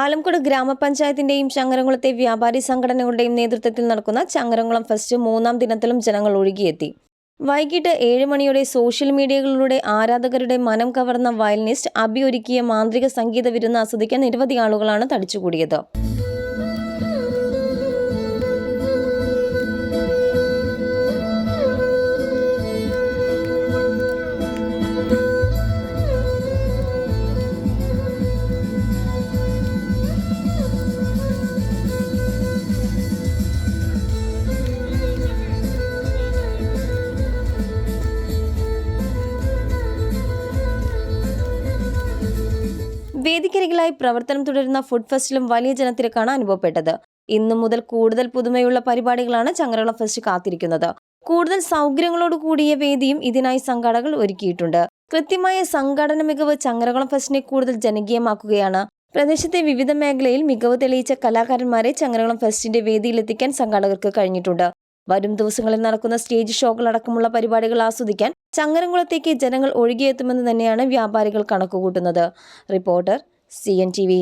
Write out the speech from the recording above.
ആലംകുട് ഗ്രാമപഞ്ചായത്തിന്റെയും ചങ്ങരംകുളത്തെ വ്യാപാരി സംഘടനകളുടെയും നേതൃത്വത്തിൽ നടക്കുന്ന ചങ്ങരംകുളം ഫെസ്റ്റ് മൂന്നാം ദിനത്തിലും ജനങ്ങൾ ഒഴുകിയെത്തി. വൈകിട്ട് ഏഴ് മണിയോടെ സോഷ്യൽ മീഡിയകളിലൂടെ ആരാധകരുടെ മനം കവർന്ന വയലിനിസ്റ്റ് അബി ഒരുക്കിയ മാന്ത്രിക സംഗീത വിരുന്ന് ആസ്വദിക്കാൻ നിരവധി ആളുകളാണ് തടിച്ചുകൂടിയത്. വേദിക്കരികിലായി പ്രവർത്തനം തുടരുന്ന ഫുഡ് ഫെസ്റ്റിലും വലിയ ജനത്തിരക്കാണ് അനുഭവപ്പെട്ടത്. ഇന്നു മുതൽ കൂടുതൽ പുതുമയുള്ള പരിപാടികളാണ് ചങ്ങരള ഫെസ്റ്റ് കാത്തിരിക്കുന്നത്. കൂടുതൽ സൗകര്യങ്ങളോട് കൂടിയ വേദിയും ഇതിനായി സംഘാടകർ ഒരുക്കിയിട്ടുണ്ട്. കൃത്യമായ സംഘാടന മികവ് ചങ്ങരകുളം ഫെസ്റ്റിനെ കൂടുതൽ ജനകീയമാക്കുകയാണ്. പ്രദേശത്തെ വിവിധ മേഖലയിൽ മികവ് തെളിയിച്ച കലാകാരന്മാരെ ചങ്ങരകുളം ഫെസ്റ്റിന്റെ വേദിയിലെത്തിക്കാൻ സംഘാടകർക്ക് കഴിഞ്ഞിട്ടുണ്ട്. വരും ദിവസങ്ങളിൽ നടക്കുന്ന സ്റ്റേജ് ഷോകളടക്കമുള്ള പരിപാടികൾ ആസ്വദിക്കാൻ ചങ്ങരംകുളത്തേക്ക് ജനങ്ങൾ ഒഴുകിയെത്തുമെന്ന് തന്നെയാണ് വ്യാപാരികൾ കണക്കുകൂട്ടുന്നത്. Reporter C N T V